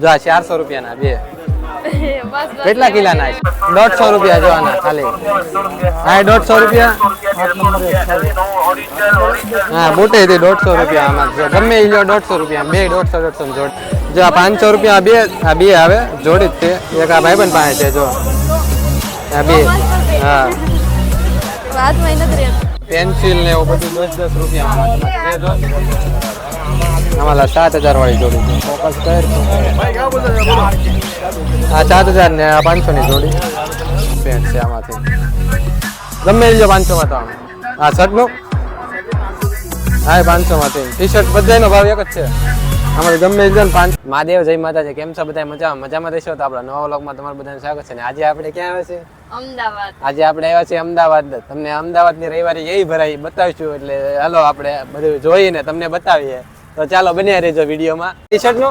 જો આ ચારસો રૂપિયાના બે. કેટલા કિલાના છે? દોઢસો રૂપિયા જોવાના ખાલી. હા દોઢસો રૂપિયા? હા બુટે થી દોઢસો રૂપિયા આમાં જો ગમે એ લો દોઢસો રૂપિયા બે દોઢસો દોઢસો જોડ. જો આ પાંચસો રૂપિયા બે આ બે આવે જોડી જ છે એક આ ભાઈબંધ પાસે છે જો. આ બે. હા. પેન્સિલ ને એવું બધું દસ દસ રૂપિયા આમાં સાત હજાર વાળી જોડી ફોકસ કર આ સાત હજાર ને આ પાંચસો ની જોડી. પેન્ટ છે આમાંથી. ગમે લીજો પાંચસો માં તો આમ. આ શર્ટનું હા પાંચસો માંથી. ટી શર્ટ બધાનો ભાવ એક જ છે. અમારે ગમે એ લો ને પાંચ મહાદેવ જય માતાજી. કેમ છો બધા મજામાં? મજામાં રહેશો તો આપણા નવા વ્લોગમાં તમારું બધાનું સ્વાગત છે. ને આજે આપણે ક્યાં આવે છે અમદાવાદ. આજે આપણે આવ્યા છીએ અમદાવાદ. તમને અમદાવાદની રવિવારી એ ભરાઈ બતાવીશું. એટલે હાલો આપણે બધું જોઈને તમને બતાવીએ. તો ચાલો બન્યા રહેજો વિડીયોમાં. ટી શર્ટનો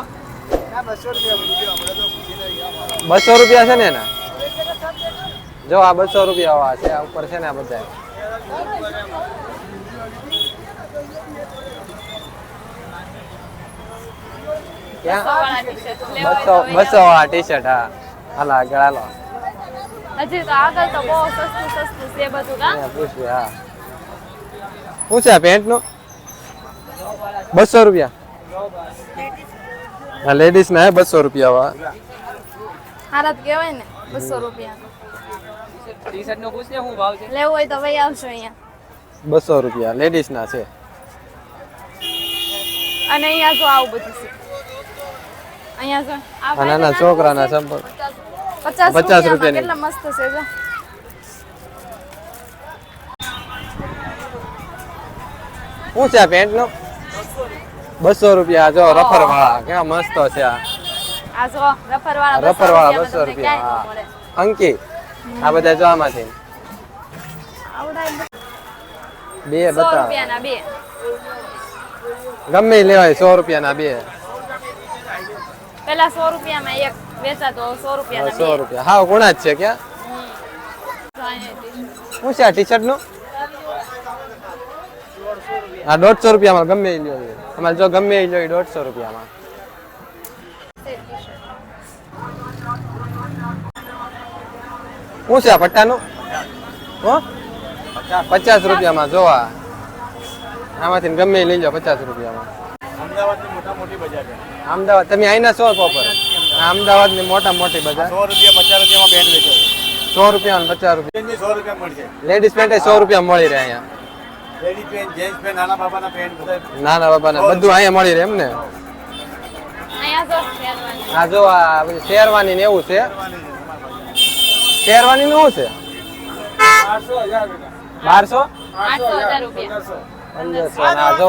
બસો રૂપિયા છે ને એના? જો આ બસો રૂપિયા છે આ ઉપર છે ને આ બધા. બસો બસો વાળા ટી શર્ટ હા. હાલો આગળ હાલો. હજી તો આગળ તો બહુ સસ્તું સસ્તું છે બધું કા અહીંયા પૂછીએ, હા. શું છે આ પેન્ટનું બસો રૂપિયા હા લેડીઝ ના બસો રૂપિયા વા હારા જ કહેવાય ને બસો રૂપિયા ટી શર્ટ નો પૂછ ને શું ભાવ છે લેવું હોય તો વહી આવશો અહીંયા બસો રૂપિયા લેડીઝ ના છે અને અહીંયા જો આવું બધું છે અહીંયા જો આ આ નાના છોકરાના સંપર્ક પચાસ પચાસ રૂપિયામાં રૂપિયાની. કેટલા મસ્ત છે જો શું છે આ પેન્ટનું બસો રૂપિયા જો રફર વાળા કેવા મસ્ત છે આ. જો રફર વાળા રફર વાળા બસો રૂપિયા અંકી આ બધા જો આમાંથી. બે સો બતાવો. રૂપિયાના બે. ગમે લેવાય સો રૂપિયાના બે. પેલા સો રૂપિયામાં એક વેચાતો સો રૂપિયા સો રૂપિયા. હા કોણા જ છે ક્યાં. શું છે ટી શર્ટનું આ દોઢસો રૂપિયામાં ગમે એ લ્યો. અમારે જો ગમે એ લ્યો એ દોઢસો રૂપિયામાં. શું છે આ પટ્ટાનું? હો? પચાસ રૂપિયામાં જોવા આમાંથી ગમે લઈ જાઓ પચાસ રૂપિયામાં. અમદાવાદ તમે અહીંના સો છો અમદાવાદ અમદાવાદની મોટા મોટી બજાર. સો રૂપિયા પચાસ રૂપિયામાં પેન્ટ વેચે. સો રૂપિયા પચાસ રૂપિયા. સો રૂપિયા મળશે. લેડીઝ પેન્ટ સો રૂપિયા મળી રહે અહીંયા. લેડી પેન્ટ જેન્ટ્સ પેન્ટ નાના બાબાના બધા. નાના બાબાને બધું અહીંયા મળી રહે એમ ને? અહીંયા જો આ જો આ બધી શેરવાની ને એવું છે. શેરવાની નું શું છે? બારસો પંદરસો. ને આ જો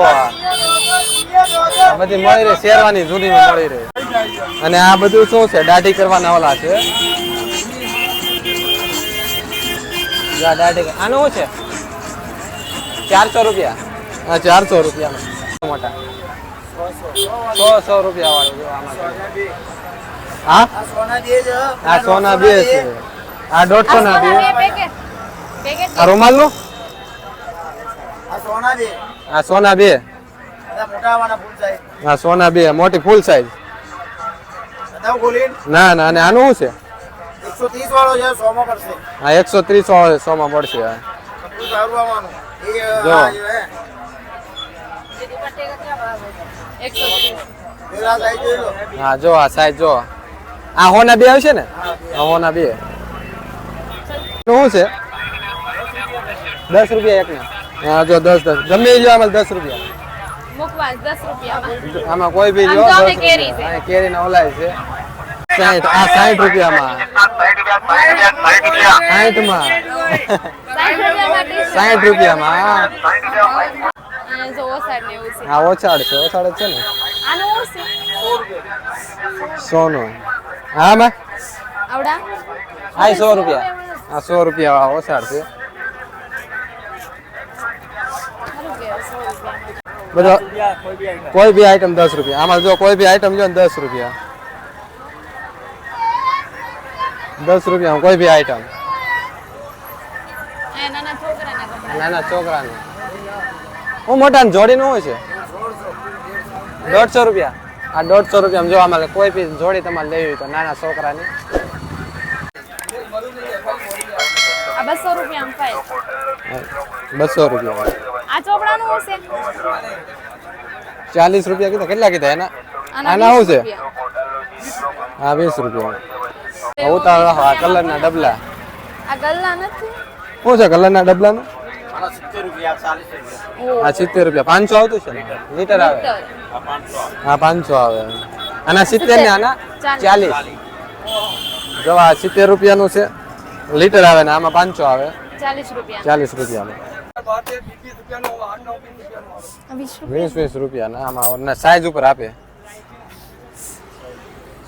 બધી મળી રહે શેરવાની જૂની મળી રહે. અને આ બધું શું છે? દાઢી કરવાના ઓલા છે. જો દાઢી આનું શું છે? ચારસો રૂપિયા. હા ચારસો રૂપિયા. મોટા. સો સો રૂપિયા વાળું હા? આ સોના બે છે. આ દોઢસો ના બે. આ રૂમાલનું આ સોના જે આ સોના બે. આ સોના બે. મોટી ફૂલ સાઈઝ ના ના અને આનું શું છે? એકસો ત્રીસ વાળો છે સો માં પડશે. આ એકસો ત્રીસ સો માં પડશે આ. જો. જે હે, જો આ સાઈઝ જો. આ હોના બે આવશે ને? આ હોના બે. શું છે? દસ રૂપિયા એક હા જો દસ દસ. ગમે જો આમાં દસ રૂપિયા. આમાં કોઈ બી અમે કેરી ના ઓલાય છે. સાઈઠ આ સાઠ રૂપિયામાં. સાઈઠમાં સાઠ રૂપિયામાં? સાઠ રૂપિયામાં ટી-શર્ટ. હા. અહીંયા જો ઓસાડ ને એવું છે. આ ઓછાડ છે ઓછાડ જ છે ને? આનું શું છે? સોનું. હા માં આવડા? આ સો રૂપિયા. આ સો રૂપિયા વાળા ઓછાડ છે સારું કહેવાય, સો રૂપિયામાં. બધો કોઈ બી આઈટમ દસ રૂપિયા. આમાં જો કોઈ બી આઈટમ લ્યો ને દસ રૂપિયા. દસ રૂપિયા કોઈ બી આઈટમ નાના છોકરાનું. હું મોટા જોડીનું હોય છે? દોઢસો રૂપિયા. આ દોઢસો રૂપિયા જોવા મળે કોઈ બી જોડી તમારે લેવી હોય તો નાના છોકરાની. આ બસો રૂપિયા બસો રૂપિયા. આ ચોપડાનું હશે? ચાલીસ રૂપિયા કીધા. કેટલા કીધા એના? આના શું છે? હા વીસ રૂપિયા. રાખો આ કલરના ડબલા. આ ગલ્લા નથી? શું છે કલરના ડબલાનું? આ સિત્તેર રૂપિયા પાંચસો આવતું છે ને? લીટર. આવે? હા પાંચસો આવે. આના સિત્તેર ને આના ચાલીસ. જો આ સિત્તેર રૂપિયાનું છે લીટર આવે ને આમાં પાંચસો આવે. ચાલીસ રૂપિયા. વીસ વીસ રૂપિયા રૂપિયાના આમાં સાઈઝ ઉપર આપે.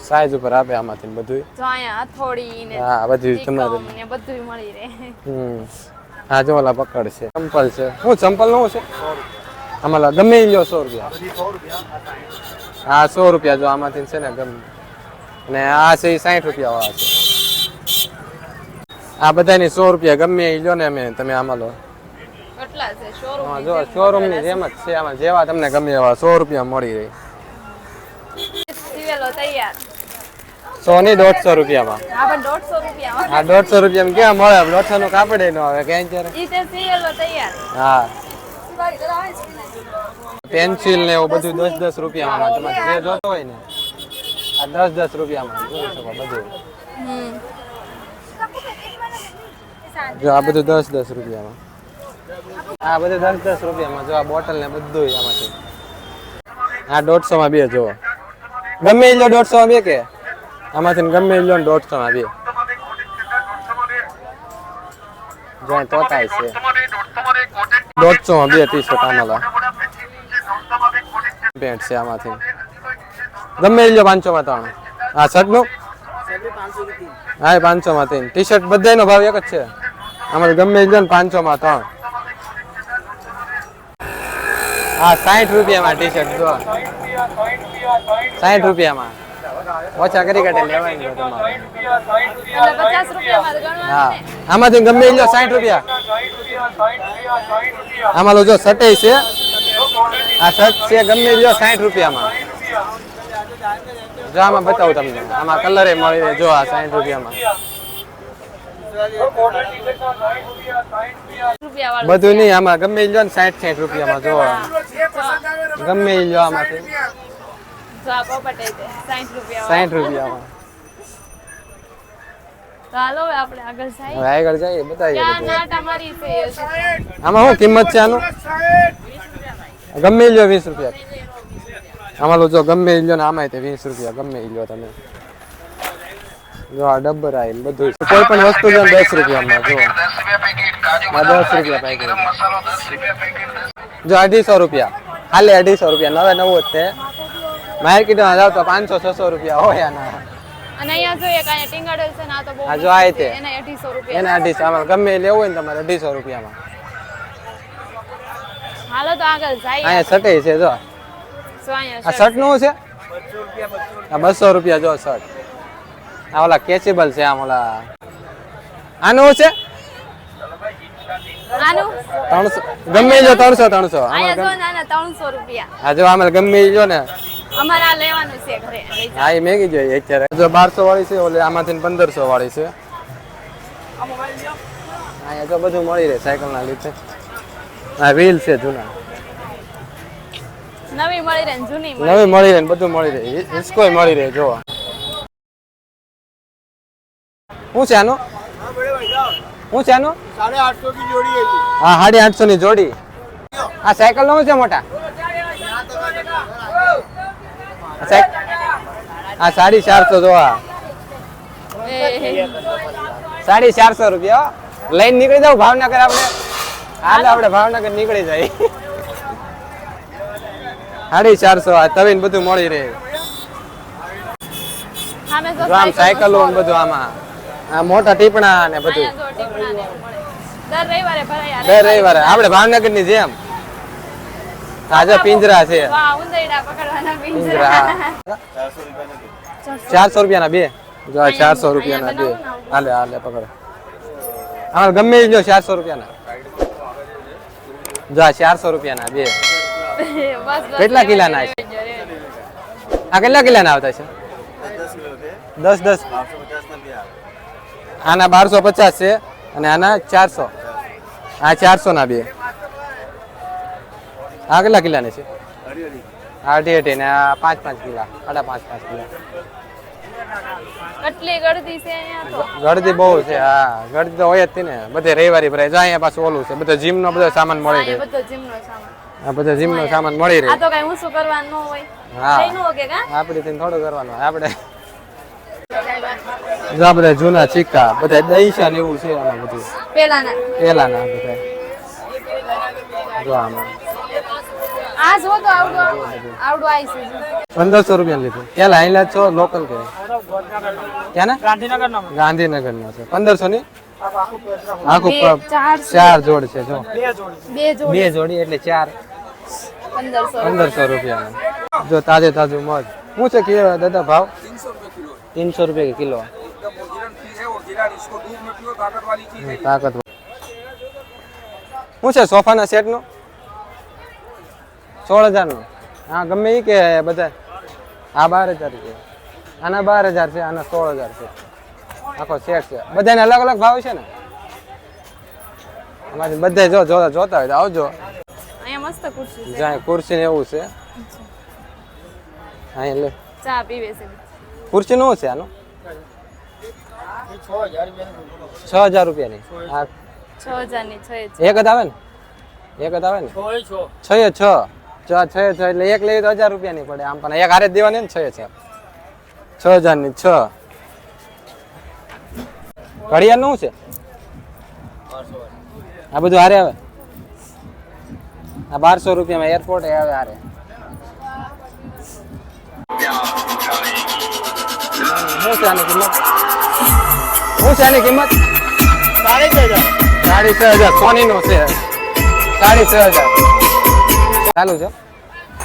સાઈઝ ઉપર આપે આમાંથી બધું ને હા બધું તમારે. બધું મળી રહે. હમ. હા જો ઓલા પકડ છે. ચંપલ છે. શું ચંપલનું છે? આમાં ગમે લ્યો સો રૂપિયા. હા સો રૂપિયા જો આમાંથી છે ને ગમે. અને આ છે એ સાઠ રૂપિયા વાળા છે. આ બધાની સો રૂપિયા ગમે એ લ્યો ને અમે તમે આમાં લો. જો શોરૂમની જેમ જ છે. આમાં જેવા તમને ગમે એવા સો રૂપિયા મળી રહી. તૈયાર. સો ની દોઢસો રૂપિયામાં. હા દોઢસો રૂપિયામાં. ક્યાં મળે? દોઢસો નું કાપડ નો આવે ક્યાં ત્યારે. હા. પેન્સિલ ને એવું બધું દસ દસ રૂપિયામાં તમારે જે જોતો હોય ને આ દસ દસ રૂપિયામાં જોઈ શકો બધું. જો આ બધું દસ દસ રૂપિયામાં. આ બધું દસ દસ રૂપિયામાં જો આ બોટલ ને બધું આમાંથી. આ દોઢસો માં બે જો ગમે એ લો દોઢસો માં બે કે? આમાંથી ગમે એ લો દોઢસો માં બે જો અહીં તોતાય છે. દોઢસો માં બે ટી શર્ટ આમાં પેન્ટ છે આમાંથી. ગમે એ પાંચસો માં ત્રણ. આ શર્ટનું? હા, એ પાંચસો માં ત્રણ ટી શર્ટ બધાનો ભાવ એક જ છે. આમાં ગમે એ લો ને પાંચસો માં ત્રણ. હા સાઠ રૂપિયામાં ટી શર્ટ જો. સાઠ રૂપિયામાં. ઓછા કરી કાઢે લેવાય ને તમારે. એટલે પચાસ રૂપિયામાં તો ગણવાનું હા. આમાંથી ગમે એ લો સાઠ રૂપિયા. આમાં લો જો શર્ટ છે. આ સટ છે ગમે એ લો સાઠ રૂપિયામાં. જો આમાં બતાવું તમને. આમાં કલર એ મળી રહે જો આ સાઠ રૂપિયામાં. બધું નહીં આમાં ગમે એ લો ને સાઠ સાઠ રૂપિયામાં જો ગમે એ લો આમાંથી. જો આ સાઠ રૂપિયા સાઠ રૂપિયામાં. તો હવે આપણે આગળ જઈએ. હવે આગળ જઈએ બતાવીએ ક્યાં બધું. નાટા છે આમાં શું કિંમત છે આનું? ગમે લ્યો વીસ રૂપિયા. આમાં જો ગમે લ્યો ને આમાં તે વીસ રૂપિયા ગમે લ્યો તમે. જો આ ડબ્બર આવીને બધું કોઈ પણ વસ્તુ ને દસ રૂપિયામાં જો. દસ રૂપિયા પેકેટ જો અઢીસો રૂપિયા. હાલે અઢીસો રૂપિયા નવે નવું જ છે. માર્કેટમાં જાવ તો પાંચસો છસો રૂપિયા હોય આના. અને અહીંયા જોઈએ કે અહીંયા ટીંગાડેલ છે ના આ તો બહુ આ જો આ તે. એને અઢીસો રૂપિયા એને અઢીસો આમાં ગમે લેવું હોય ને તમારે અઢીસો રૂપિયામાં. હાલો તો આગળ જાય અહીંયા સટે છે જો. આ શર્ટનું છે? આ બસો રૂપિયા જો શર્ટ. આ ઓલા કેચેબલ છે આમ ઓલા. આનું છે? ત્રણસો ગમે જો ત્રણસો ત્રણસો. આમાં ત્રણસો રૂપિયા. હા જો આમાં ગમે જો ને. વાળી છે નવી મળી રહે જૂની નવી મળી રહે બધું મળી રહે. હિસ્કોય મળી રહે જો શું છે આનું? છે હા સાડી આઠસો ની જોડી. આ સાયકલ નો છે મોટા? આ આ સાડી ચારસો જોવા. સાડી ચારસો રૂપિયા લઈને નીકળી જાવ ભાવનગર આપણે. હાલ આપણે ભાવનગર નીકળી જાય સાડી ચારસો આ તવીને બધું મળી રહે. આમ સાયકલો ને બધું આમાં. આ મોટા ટીપણા ને બધું. ને દર રવિવારે આપણે ભાવનગરની જેમ. આ જો પિંજરા. છે ચારસો રૂપિયા ના બે? જો ચારસો રૂપિયા ના બે. હાલે હાલે પકડો. હા ગમે જો ચારસો રૂપિયા ના જો ચારસો રૂપિયા ના બે કેટલા કિલાના ના છે આ કેટલા કિલ્લાના આવતા છે? દસ દસ. ના આના બારસો પચાસ છે અને આના ચારસો. આ ચારસો ના બે. આ કેટલા કિલ્લાની છે? અઢી અઢી. ને આ પાંચ પાંચ કિલ્લા સાડા પાંચ પાંચ કિલ્લા કેટલી ગળદી છે અહીંયા તો? ગળદી બહુ છે હા. ગળદી તો હોય જ ને બધે રવિવારી ભરાય. જાય અહીંયા પાછું ઓલું છે બધો જીમ નો બધો સામાન મળી રહે. બધો આ બધો જીમ નો સામાન મળી રહે. તો કઈ ઊંચું કરવાનું ન હોય. હા. આપણે તેને થોડું કરવાનું. આપણે જો બધા જૂના સિક્કા બધા દહીશા ને એવું છે આમાં બધું. પેલાના. પેલાના બધા જો આમાં. આ જો તો આવડો આવડો આઈ છે. પંદરસો રૂપિયા લીધું. પેલા અહીંલા છો લોકલ કે? ક્યાં ગાંધીનગર ના ગાંધીનગર નો છે પંદરસો ની આખું ચાર જોડ. છે જો. બે જોડી. બે જોડી. એટલે ચાર. પંદરસો. રૂપિયા જો તાજે તાજું મોજ શું છે કે દાદા ભાવ? તીનસો રૂપિયા કિલો. તાકાત શું છે સોફાના સેટનો? સોળ હજારનો હા ગમે એ કે બધા. આ બાર હજાર છે. આના બાર હજાર છે આના સોળ હજાર છે. આખો સેટ છે. બધાને અલગ અલગ ભાવ છે ને? અમારે બધા જો જોતા જોતા હોય તો આવજો. અહીંયા મસ્ત ખુરશી છે. જ્યાં ખુરશી ને એવું છે. હા એટલે ચા પીવે છે. ખુરશી નું છે આનું? છ હજાર રૂપિયાની. હા. છ હજારની છ એક જ આવે ને? એક જ આવે ને? છ એ છ છ છ છ એટલે એક લેવી તો હજાર રૂપિયાની પડે. આમ પણ એક હારે જ દેવાની ને છ એ છ છ હજારની છ. ઘડિયાળનું છે? આ બધું હારે આવે? આ બારસો રૂપિયામાં એરપોર્ટ આવે હારે. શું છે આની કિંમત? શું છે આની કિંમત? સાડી છ હજાર. સાડી છ હજાર. સોની નું છે. સાડી છ હજાર. ચાલુ છે?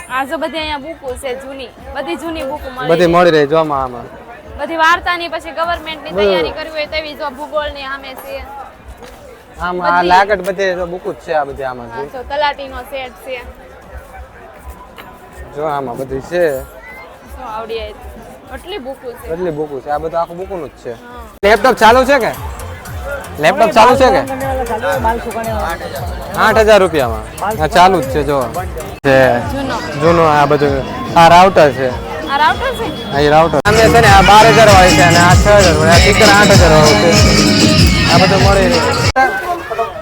આ જો બધી અહીંયા બુકો છે જૂની. બધી જૂની બુકો બધી મળી રહે જોમાં આમાં બધી વાર્તાની પછી ગવર્મેન્ટની તૈયારી કરવી હોય તેવી જો ભૂગોળની સામે છે. આમાં આ લાકડ બધે જો બુકો છે આ બધી આમાં જો. તલાટીનો સેટ છે. જો આમાં બધી છે. જો આવડી આવી બુકો છે. કેટલી બુકો છે? આ બધું આખું બુકુનું જ છે. લેપટોપ ચાલુ છે કે? લેપટોપ ચાલુ છે કે આઠ હજાર રૂપિયામાં આ ચાલુ જ છે જો છે જૂનો જૂનું આ બધું આ રાઉટર છે આ રાઉટર છે આ ઈ રાઉટર સામે છે ને આ બાર હજાર વાળી છે અને આ છ હજાર વાળી આ સ્પીકર આઠ હજાર વાળું છે આ બધું મળી રહે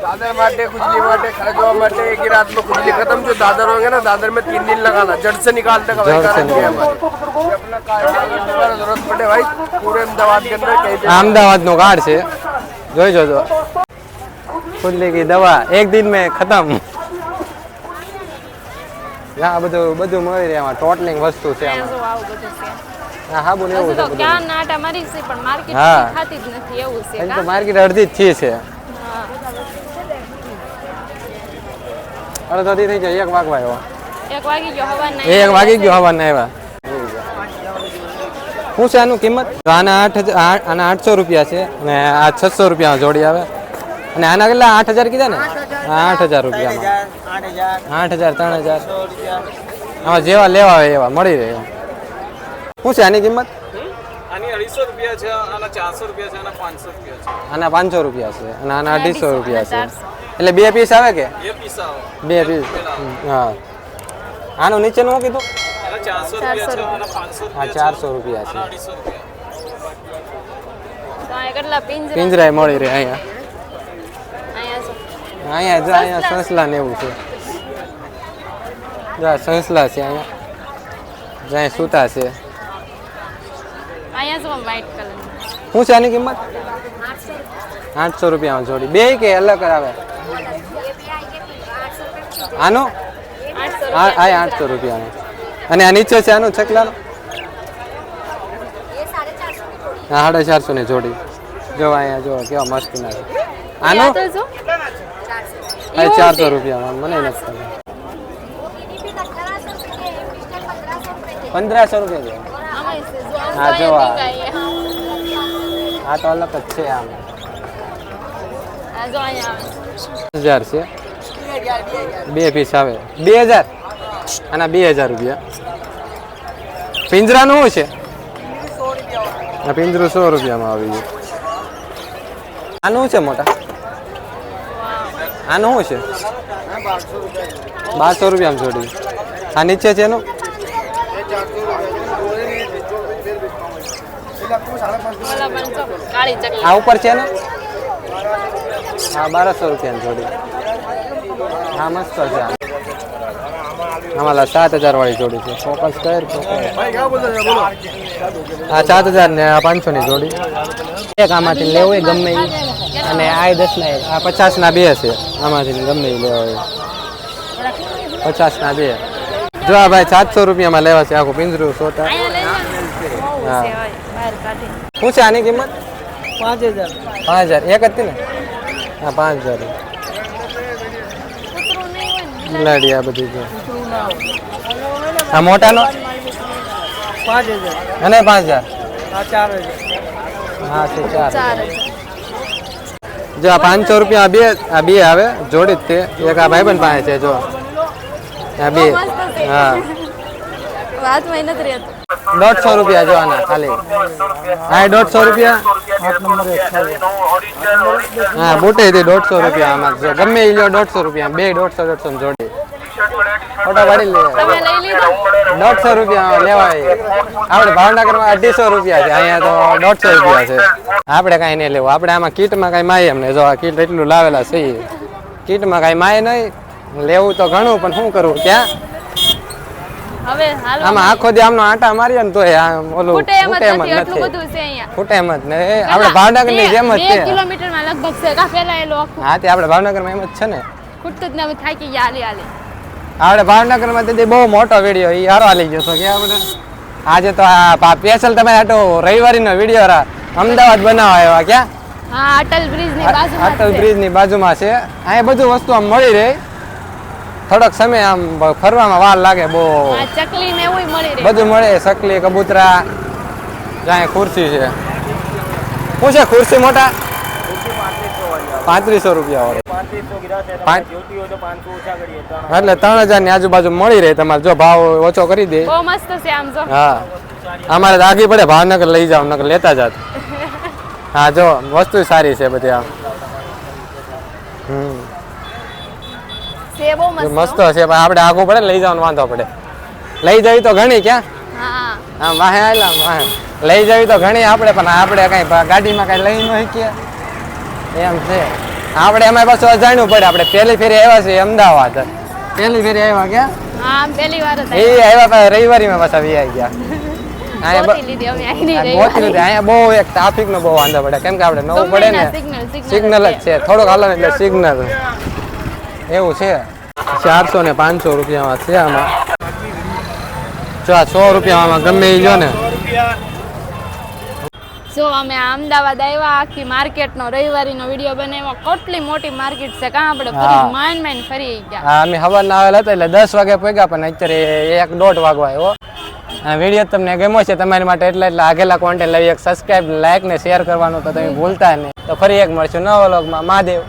दादर माटे खुजली माटे खरगवा माटे एक ही रात में खुजली खत्म जो दादर होंगे ना दादर में तीन दिन लगाना जड़ से निकालने का भाई जड़ से गारंटी है हमारी ये अपना कार्ड है, दोबारा जरूरत पड़े भाई पूरे अहमदाबाद के अंदर कहीं पे આ અમદાવાદનું કાર્ડ છે જોઈ જોજો ખુલ્લી કી દવા. એક દિન મેં ખતમ. આ બધું બધું મળી રહે આમાં. ટોટલિંગ વસ્તુ છે અહીંયા આમાં. જો આવું બધું છે. આ હાબુ ને હજુ એવું તો છે બધું. ક્યાં નાટા મારી છે પણ માર્કેટ હા. ખાતી જ નથી એવું છે એમ તો કા? માર્કેટ અડધી જ થી છે. હા. અડધોથી થઈ જાય એક વાગવા આવ્યો. એક વાગી ગયો હવાના એક વાગી ગયો હવાના આવ્યા. શું છે આનું કિંમત? તો આના આઠ આના આઠસો રૂપિયા છે અને આ છસો રૂપિયા જોડી આવે. અને આના કેટલા? આઠ હજાર કીધા ને? આઠ હજાર રૂપિયામાં. આઠ હજાર ત્રણ હજાર. આમાં જેવા લેવા હોય એવા મળી રહે. શું છે આની કિંમત? આની પાંચસો રૂપિયા છે અને આના અઢીસો રૂપિયા છે. એટલે બે પીસ આવે કે? બે પીસ હા. આનું નીચેનું શું કીધું? રૂપિયા હા ચારસો રૂપિયા છે. રૂપિયા. પિંજરાય મળી રહે અહીંયા. અહીંયા જો અહીંયા સંસલા. ને એવું છે. જો સંસલા છે અહીંયા. જ્યાં સૂતા છે. શું છે આની કિંમત? આઠસો રૂપિયામાં જોડી. બે કે અલગ આવે આનો? આઠસો રૂપિયાનો. અને આ નીચે છે આનું છકલાનો હા સાડા ચારસો ની જોડી. જો અહીંયા જો કેવા મસ્ત ના છે. આનો? આ તો જો. આ ચારસો રૂપિયામાં મને નથી પંદરસો રૂપિયા હા, જોવા જો આ. તો અલગ જ છે આમ. હજાર છે. બે પીસ આવે. બે હજાર. આના બે હજાર રૂપિયા. પિંજરાનું શું છે? પિંજરું સો રૂપિયામાં આવી ગયું. આનું છે મોટા? આનું શું છે? બારસો રૂપિયામાં જોડી. આ નીચે છે એનું? આ ઉપર છે ને હા, બારસો રૂપિયાની જોડી. હા, મસ્ત છે. આમાં સાત હજાર વાળી જોડી છે. ફોકસ કર આ સાત હજાર ને આ પાંચસો ની જોડી. એક આમાંથી લેવું હોય ગમે અને આ દસ ના આ પચાસ ના બે છે. આમાંથી ગમે એ લેવા હોય. પચાસ ના બે. જો આ ભાઈ સાતસો રૂપિયામાં લેવા છે આખું પિંજરું સોટા હા. શું આની કિંમત? પાંચ હજાર. પાંચ હજાર એક હતી ને? હા, પાંચ હજાર. લાડી આ બધી આ મોટાનો? પાંચ હજાર. અને પાંચ હજાર? આ ચાર હજાર. હા છે ચાર જો આ પાંચસો રૂપિયા બે આ બે આવે જોડી જ તે. એક આ ભાઈબંધ પાસે છે જો. આ બે. હા. વાતમાં નથી રહેતો. દોઢસો રૂપિયા જો આના ખાલી. હા દોઢસો રૂપિયા? હા બુટે દોઢસો રૂપિયા આમાં. જો ગમે એ લ્યો દોઢસો રૂપિયા. બે દોઢસો દોઢસો જોડી. ફોટા પાડી લે. દોઢસો રૂપિયા લેવાય. આપણે ભાવનગરમાં અઢીસો રૂપિયા છે. અહીંયા તો દોઢસો રૂપિયા છે. આપણે કાંઈ નહીં લેવું. આપણે આમાં કીટમાં કાંઈ માય એમને જો આ કીટ એટલું લાવેલા છે. કીટમાં કાંઈ માય નહીં. લેવું તો ઘણું પણ શું કરવું? હાલો. આમાં આખો દી આમનો આટા મારીએ ને તોય આમ ઓલું ફૂટે એમ જ નથી એટલું નથી બધું છે ફૂટે એમ જ ને. આપણે ભાવનગરની જેમ જ છે. કિલોમીટરમાં લગભગ છે. કા ફેલાયેલું આખું? હા તે આપણે ભાવનગરમાં એમ જ છે ને. ખૂટતું જ ને અમે થાકી ગયા. હાલી હાલી. આપણે ભાવનગરમાં તેથી બહુ મોટો વીડિયો એ હારો હાલી ગયો તો કે આપણે? આજે તો આ સ્પેશિયલ તમે આટો રવિવારીનો વીડિયો રા અમદાવાદ બનાવવા આવ્યા ક્યાં? હા અટલ બ્રિજની બાજુમાં અટલ જ છે. બ્રિજની બાજુમાં છે. અહીંયા બધું વસ્તુ આમ મળી રહે. થોડોક સમય આમ ફરવામાં વાર લાગે બહુ ચકલી ને એવું મળી રહે. બધું મળે ચકલી કબૂતરા જ્યાં ખુરશી છે. શું છે ખુરશી મોટા? પાંત્રીસો રૂપિયા એટલે ત્રણ હજાર. ની આજુબાજુ મળી રહે તમારે જો ભાવ ઓછો કરી દે. બહુ મસ્ત છે આમ જો. હા. અમારે તો આગી પડે ભાવનગર લઈ જાવ નકર લેતા જાત હા જો વસ્તુ સારી છે બધી આમ. હમ. બહુ મસ્ત. છે પણ આપણે આગો પડે લઈ જવાનો વાંધો પડે. લઈ જવી તો ઘણી ક્યાં? હા. આમ વાહે આયલા વાહે. લઈ જવી તો ઘણી આપણે પણ આપણે કઈ ગાડીમાં કઈ લઈ ન શકીએ. એમ છે. આપણે એમાં પાછું અજાણ્યું પડે. આપણે પહેલી ફેરી આવ્યા છીએ અમદાવાદ. પહેલી ફેરી આવ્યા ક્યાં? હા પહેલી વાર એ આવ્યા પાછા રવિવારીમાં પાછા વી આવી ગયા અહીંયા બહુ એક ટ્રાફિક નો બહુ વાંધો પડે. કેમ કે આપણે નવું પડે ને સિગ્નલ જ છે. થોડોક હાલો ને એટલે સિગ્નલ એવું છે. ચારસો ને પાંચસો રૂપિયામાં છે આમાં. જો સો રૂપિયામાં ગમે એ જો ને. જો અમે અમદાવાદ આવ્યા આખી માર્કેટનો રવિવારીનો વીડિયો બનાવ્યો. કેટલી મોટી માર્કેટ છે કાં આપણે ફરી હા. માઇન માઇન ફરી ગયા. હા અમે હવારના આવેલા હતા એટલે દસ વાગે પહોંચ્યા પણ અત્યારે એક દોઢ વાગવા આવ્યો. વીડિયો તમને ગમ્યો છે તમારી માટે એટલે એટલે આગેલા કોન્ટેન્ટ લઈ એક સબસ્ક્રાઇબ લાઈક ને શેર કરવાનું તો તમે ભૂલતા નહીં. તો ફરી એક મળશું નવા વ્લોગમાં મહાદેવ.